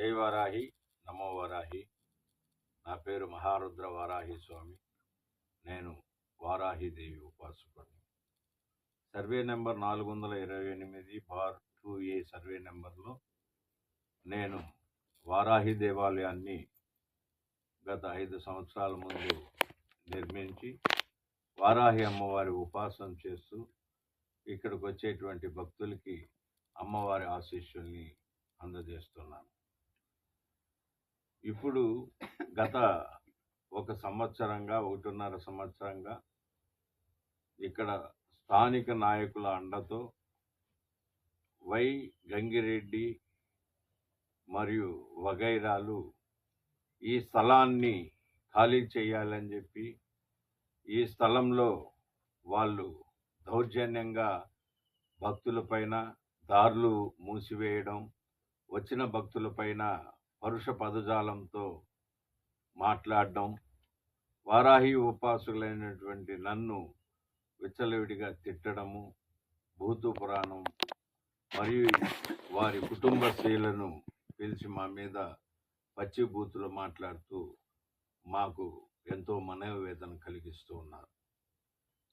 జై వారాహి నమో వారాహి. నా పేరు మహారుద్ర వారాహి స్వామి. నేను వారాహిదేవి ఉపాసకుడిని. సర్వే నెంబర్ నాలుగు వందల ఇరవై ఎనిమిది బార్ టూ ఏ సర్వే నెంబర్లో నేను వారాహి దేవాలయాన్ని గత ఐదు సంవత్సరాల ముందు నిర్మించి వారాహి అమ్మవారి ఉపాసన చేస్తూ ఇక్కడికి వచ్చేటువంటి భక్తులకి అమ్మవారి ఆశీస్సుల్ని అందజేస్తున్నాను. ఇప్పుడు గత ఒక సంవత్సరంగా ఒకటిన్నర సంవత్సరంగా ఇక్కడ స్థానిక నాయకుల అండతో వై గంగిరెడ్డి మరియు వగైరాలు ఈ స్థలాన్ని ఖాళీ చేయాలని చెప్పి ఈ స్థలంలో వాళ్ళు దౌర్జన్యంగా భక్తులపైన దారులు మూసివేయడం వచ్చిన భక్తులపైన పరుష పదజాలంతో మాట్లాడడం వారాహి ఉపాసులైనటువంటి నన్ను విచ్చలవిడిగా తిట్టడము భూతు పురాణం మరియు వారి కుటుంబ స్త్రీలను పిలిచి మా మీద పచ్చి బూతులు మాట్లాడుతూ మాకు ఎంతో మనోవేదన కలిగిస్తూ ఉన్నారు.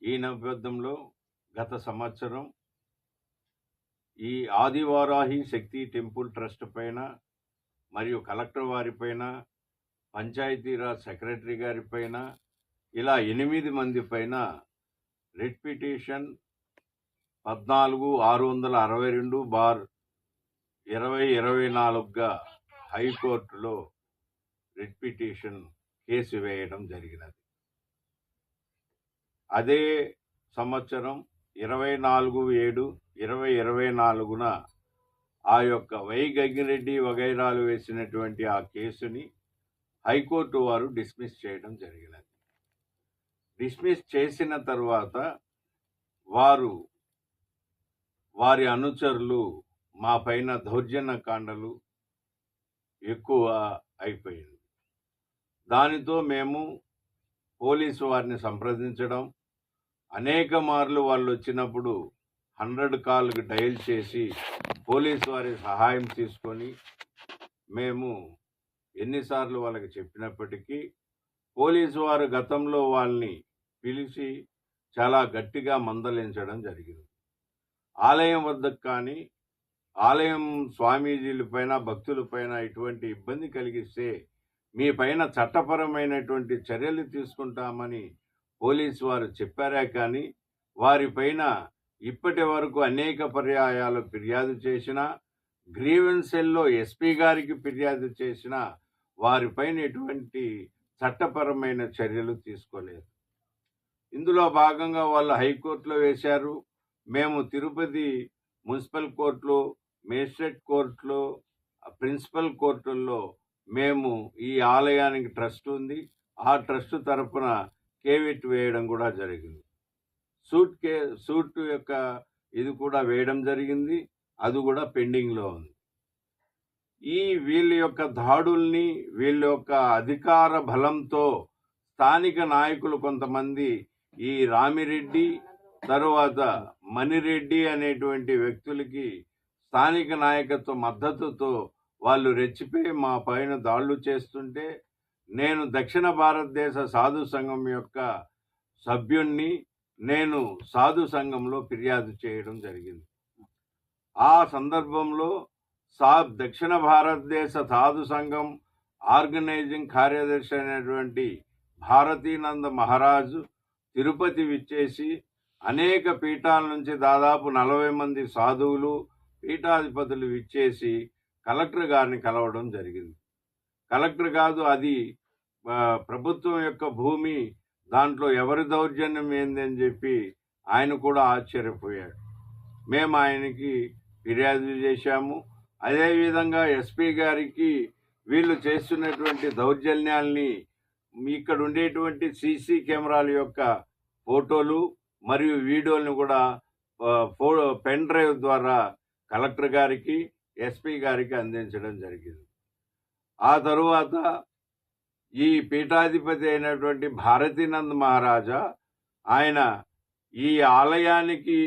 ఈ నేపథ్యంలో గత సంవత్సరం ఈ ఆదివారాహి శక్తి టెంపుల్ ట్రస్ట్ పైన మరియు కలెక్టర్ వారిపైన పంచాయతీరాజ్ సెక్రటరీ గారిపైన ఇలా ఎనిమిది మంది పైన రిట్ పిటిషన్ పద్నాలుగు ఆరు వందల అరవై రెండు బార్ ఇరవై ఇరవై నాలుగుగా హైకోర్టులో రిట్ పిటిషన్ కేసు వేయడం జరిగినది. అదే సంవత్సరం ఇరవై నాలుగు ఏడు ఇరవై ఇరవై నాలుగున ఆ యొక్క వై గంగిరెడ్డి వగైరాలు వేసినటువంటి ఆ కేసుని హైకోర్టు వారు డిస్మిస్ చేయడం జరిగినది. డిస్మిస్ చేసిన తర్వాత వారు వారి అనుచరులు మా పైన దౌర్జన్య కాండలు ఎక్కువ అయిపోయింది. దానితో మేము పోలీసు వారిని సంప్రదించడం అనేక మార్లు వాళ్ళు వచ్చినప్పుడు హండ్రెడ్ కాల్కి డయల్ చేసి పోలీస్ వారి సహాయం తీసుకొని మేము ఎన్నిసార్లు వాళ్ళకి చెప్పినప్పటికీ పోలీసు వారు గతంలో వాళ్ళని పిలిచి చాలా గట్టిగా మందలించడం జరిగింది. ఆలయం వద్దకు కానీ ఆలయం స్వామీజీల పైన ఇటువంటి ఇబ్బంది కలిగిస్తే మీ పైన చట్టపరమైనటువంటి చర్యలు తీసుకుంటామని పోలీసు వారు చెప్పారే కానీ వారిపైన ఇప్పటి వరకు అనేక పర్యాయాలు ఫిర్యాదు చేసిన గ్రీవెన్సెల్లో ఎస్పీ గారికి ఫిర్యాదు చేసిన వారిపైన ఎటువంటి చట్టపరమైన చర్యలు తీసుకోలేదు. ఇందులో భాగంగా వాళ్ళు హైకోర్టులో వేశారు. మేము తిరుపతి మున్సిపల్ కోర్టులో మేజిస్ట్రేట్ కోర్టులో ప్రిన్సిపల్ కోర్టుల్లో మేము ఈ ఆలయానికి ట్రస్ట్ ఉంది. ఆ ట్రస్ట్ తరపున కేవిట్ వేయడం కూడా జరిగింది. సూట్ కే సూట్ యొక్క ఇది కూడా వేయడం జరిగింది. అది కూడా పెండింగ్లో ఉంది. ఈ వీళ్ళ యొక్క దాడుల్ని వీళ్ళ యొక్క అధికార బలంతో స్థానిక నాయకులు కొంతమంది ఈ రామిరెడ్డి తరువాత మణిరెడ్డి అనేటువంటి వ్యక్తులకి స్థానిక నాయకత్వ మద్దతుతో వాళ్ళు రెచ్చిపోయి మా పైన దాడులు చేస్తుంటే నేను దక్షిణ భారతదేశ సాధు సంఘం యొక్క సభ్యుణ్ణి నేను సాధు సంఘంలో ఫిర్యాదు చేయడం జరిగింది. ఆ సందర్భంలో సా దక్షిణ భారతదేశ సాధు సంఘం ఆర్గనైజింగ్ కార్యదర్శి అయినటువంటి భారతీనంద మహారాజు తిరుపతి విచ్చేసి అనేక పీఠాల నుంచి దాదాపు నలభై మంది సాధువులు పీఠాధిపతులు విచ్చేసి కలెక్టర్ గారిని కలవడం జరిగింది. కలెక్టర్ కాదు అది ప్రభుత్వం యొక్క భూమి దాంట్లో ఎవరి దౌర్జన్యం ఏందని చెప్పి ఆయన కూడా ఆశ్చర్యపోయాడు. మేము ఆయనకి ఫిర్యాదు చేశాము. అదేవిధంగా ఎస్పీ గారికి వీళ్ళు చేస్తున్నటువంటి దౌర్జన్యాల్ని ఇక్కడ ఉండేటువంటి సీసీ కెమెరాల యొక్క ఫోటోలు మరియు వీడియోలను కూడా ఫో పెన్ డ్రైవ్ ద్వారా కలెక్టర్ గారికి ఎస్పీ గారికి అందించడం జరిగింది. ఆ తరువాత ఈ పీఠాధిపతి అయినటువంటి భారతీనంద్ మహారాజా ఆయన ఈ ఆలయానికి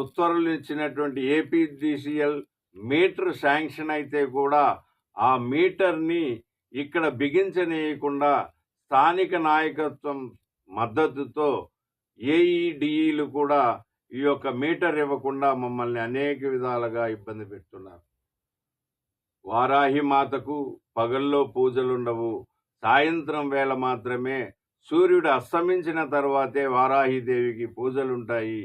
ఉత్తర్వులు ఇచ్చినటువంటి ఏపీడిసిఎల్ మీటర్ శాంక్షన్ అయితే కూడా ఆ మీటర్ని ఇక్కడ బిగించనీయకుండా స్థానిక నాయకత్వం మద్దతుతో ఏఈడిఈలు కూడా ఈ యొక్క మీటర్ ఇవ్వకుండా మమ్మల్ని అనేక విధాలుగా ఇబ్బంది పెడుతున్నారు. వారాహి మాతకు పగల్లో పూజలుండవు. సాయంత్రం వేళ మాత్రమే సూర్యుడు అస్తమించిన తర్వాతే వారాహిదేవికి పూజలుంటాయి.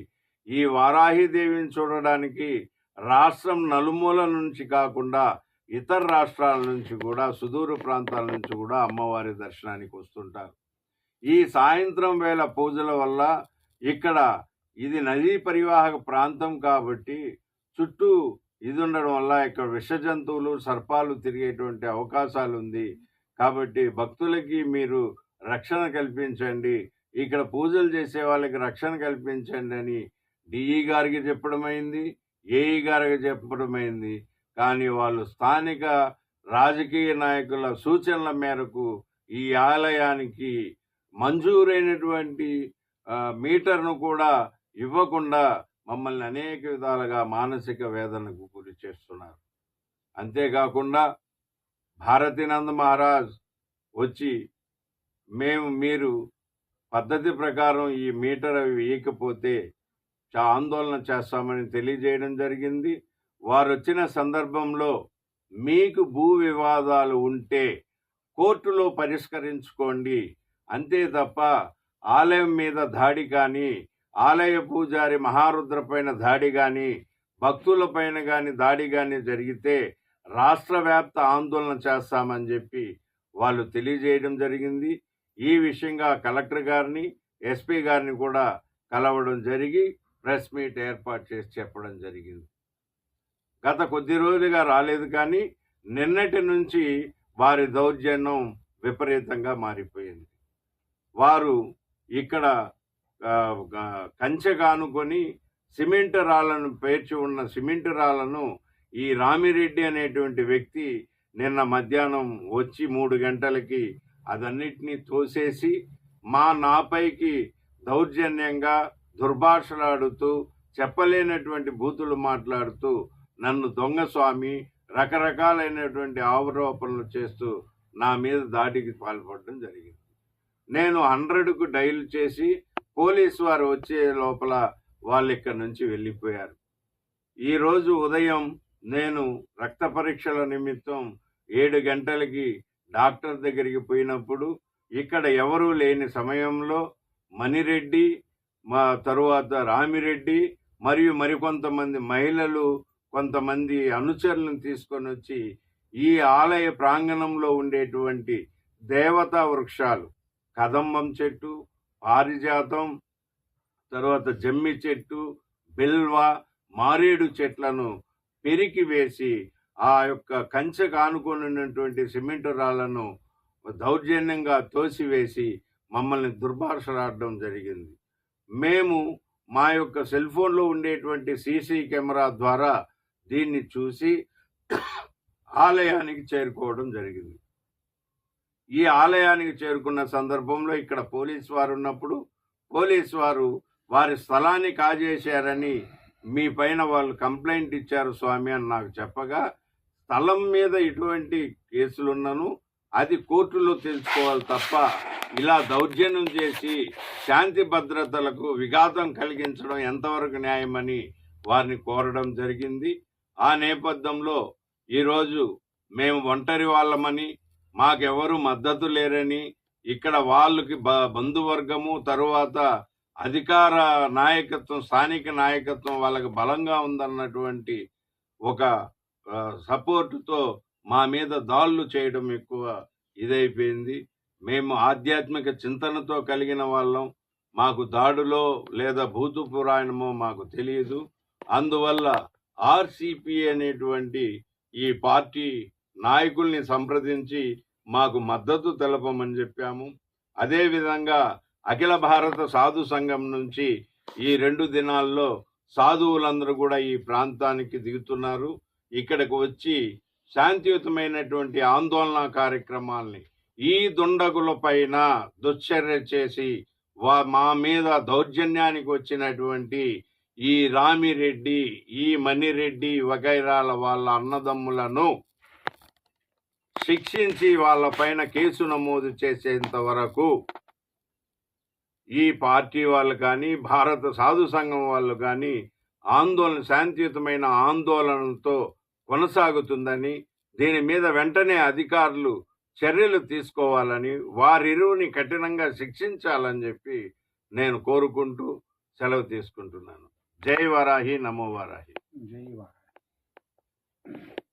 ఈ వారాహిదేవిని చూడడానికి రాష్ట్రం నలుమూల నుంచి కాకుండా ఇతర రాష్ట్రాల నుంచి కూడా సుదూర ప్రాంతాల నుంచి కూడా అమ్మవారి దర్శనానికి వస్తుంటారు. ఈ సాయంత్రం వేళ పూజల వల్ల ఇక్కడ ఇది నదీ పరివాహక ప్రాంతం కాబట్టి చుట్టూ ఇది ఉండడం వల్ల ఇక్కడ విష జంతువులు సర్పాలు తిరిగేటువంటి అవకాశాలు ఉంది కాబట్టి భక్తులకి మీరు రక్షణ కల్పించండి. ఇక్కడ పూజలు చేసే వాళ్ళకి రక్షణ కల్పించండి అని డిఈ గారికి చెప్పడమైంది ఏఈ గారికి చెప్పడమైంది. కానీ వాళ్ళు స్థానిక రాజకీయ నాయకుల సూచనల మేరకు ఈ ఆలయానికి మంజూరైనటువంటి మీటర్ను కూడా ఇవ్వకుండా మమ్మల్ని అనేక విధాలుగా మానసిక వేదనకు గురి చేస్తున్నారు. అంతేకాకుండా భారతీనంద్ మహారాజ్ వచ్చి మేము మీరు పద్ధతి ప్రకారం ఈ మీటర్ అవి వేయకపోతే చా ఆందోళన చేస్తామని తెలియజేయడం జరిగింది. వారు వచ్చిన సందర్భంలో మీకు భూ వివాదాలు ఉంటే కోర్టులో పరిష్కరించుకోండి. అంతే తప్ప ఆలయం మీద దాడి కానీ ఆలయ పూజారి మహారుద్రపైన దాడి కానీ భక్తులపైన కానీ దాడి కానీ జరిగితే రాష్ట్ర వ్యాప్త ఆందోళన చేస్తామని చెప్పి వాళ్ళు తెలియజేయడం జరిగింది. ఈ విషయంగా కలెక్టర్ గారిని ఎస్పీ గారిని కూడా కలవడం జరిగి ప్రెస్ మీట్ ఏర్పాటు చేసి చెప్పడం జరిగింది. గత కొద్ది రోజులుగా రాలేదు కానీ నిన్నటి నుంచి వారి దౌర్జన్యం విపరీతంగా మారిపోయింది. వారు ఇక్కడ కంచె కానుకొని సిమెంట్ రాళ్ళను పేర్చి ఉన్న సిమెంట్ రాళ్ళను ఈ రామిరెడ్డి అనేటువంటి వ్యక్తి నిన్న మధ్యాహ్నం వచ్చి మూడు గంటలకి అదన్నిటినీ తోసేసి మా నాపైకి దౌర్జన్యంగా దుర్భాషలాడుతూ చెప్పలేనటువంటి బూతులు మాట్లాడుతూ నన్ను దొంగ స్వామి రకరకాలైనటువంటి ఆరోపణలు చేస్తూ నా మీద దాడికి పాల్పడడం జరిగింది. నేను హండ్రెడ్కు డైల్ చేసి పోలీసు వారు వచ్చే లోపల వాళ్ళు ఇక్కడ నుంచి వెళ్ళిపోయారు. ఈరోజు ఉదయం నేను రక్త పరీక్షల నిమిత్తం ఏడు గంటలకి డాక్టర్ దగ్గరికి పోయినప్పుడు ఇక్కడ ఎవరూ లేని సమయంలో మణిరెడ్డి మా తరువాత రామిరెడ్డి మరియు మరికొంతమంది మహిళలు కొంతమంది అనుచరులను తీసుకొని వచ్చి ఈ ఆలయ ప్రాంగణంలో ఉండేటువంటి దేవతా వృక్షాలు కదంబం చెట్టు పారిజాతం తర్వాత జమ్మి చెట్టు బిల్వ మారేడు చెట్లను పెరికి వేసి ఆ యొక్క కంచెకు ఆనుకొని ఉన్నటువంటి సిమెంటు రాళ్ళను దౌర్జన్యంగా తోసివేసి మమ్మల్ని దుర్భాషలాడడం జరిగింది. మేము మా యొక్క సెల్ ఫోన్లో ఉండేటువంటి సీసీ కెమెరా ద్వారా దీన్ని చూసి ఆలయానికి చేరుకోవడం జరిగింది. ఈ ఆలయానికి చేరుకున్న సందర్భంలో ఇక్కడ పోలీస్ వారు ఉన్నప్పుడు పోలీస్ వారు వారి స్థలాన్ని కాజేశారని మీ పైన వాళ్ళు కంప్లైంట్ ఇచ్చారు స్వామి అని నాకు చెప్పగా స్థలం మీద ఇటువంటి కేసులున్నను అది కోర్టులో తెలుసుకోవాలి తప్ప ఇలా దౌర్జన్యం చేసి శాంతి భద్రతలకు విఘాతం కలిగించడం ఎంతవరకు న్యాయమని వారిని కోరడం జరిగింది. ఆ నేపథ్యంలో ఈరోజు మేము ఒంటరి వాళ్ళమని మాకెవరు మద్దతు లేరని ఇక్కడ వాళ్ళకి బ బంధువర్గము తరువాత అధికార నాయకత్వం స్థానిక నాయకత్వం వాళ్ళకి బలంగా ఉందన్నటువంటి ఒక సపోర్టుతో మా మీద దాళ్ళు చేయడం ఎక్కువ ఇదైపోయింది. మేము ఆధ్యాత్మిక చింతనతో కలిగిన వాళ్ళం. మాకు దాడులో లేదా భూతు పురాణమో మాకు తెలియదు అందువల్ల ఆర్సిపి అనేటువంటి ఈ పార్టీ నాయకుల్ని సంప్రదించి మాకు మద్దతు తెలపమని చెప్పాము. అదేవిధంగా అఖిల భారత సాధు సంఘం నుంచి ఈ రెండు దినాల్లో సాధువులందరూ కూడా ఈ ప్రాంతానికి దిగుతున్నారు. ఇక్కడికి వచ్చి శాంతియుతమైనటువంటి ఆందోళన కార్యక్రమాల్ని ఈ దుండగుల పైన దుశ్చర్య చేసి వా మా మీద దౌర్జన్యానికి వచ్చినటువంటి ఈ రామిరెడ్డి ఈ మణిరెడ్డి వగైరాల వాళ్ళ అన్నదమ్ములను శిక్షించి వాళ్ళపైన కేసు నమోదు చేసేంత వరకు ఈ పార్టీ వాళ్ళు కానీ భారత సాధు సంఘం వాళ్ళు కానీ ఆందోళన శాంతియుతమైన ఆందోళనతో కొనసాగుతుందని దీని మీద వెంటనే అధికారులు చర్యలు తీసుకోవాలని వారిరువుని కఠినంగా శిక్షించాలని చెప్పి నేను కోరుకుంటూ సెలవు తీసుకుంటున్నాను. జై వరాహి నమో వారాహి. జై వారాహి.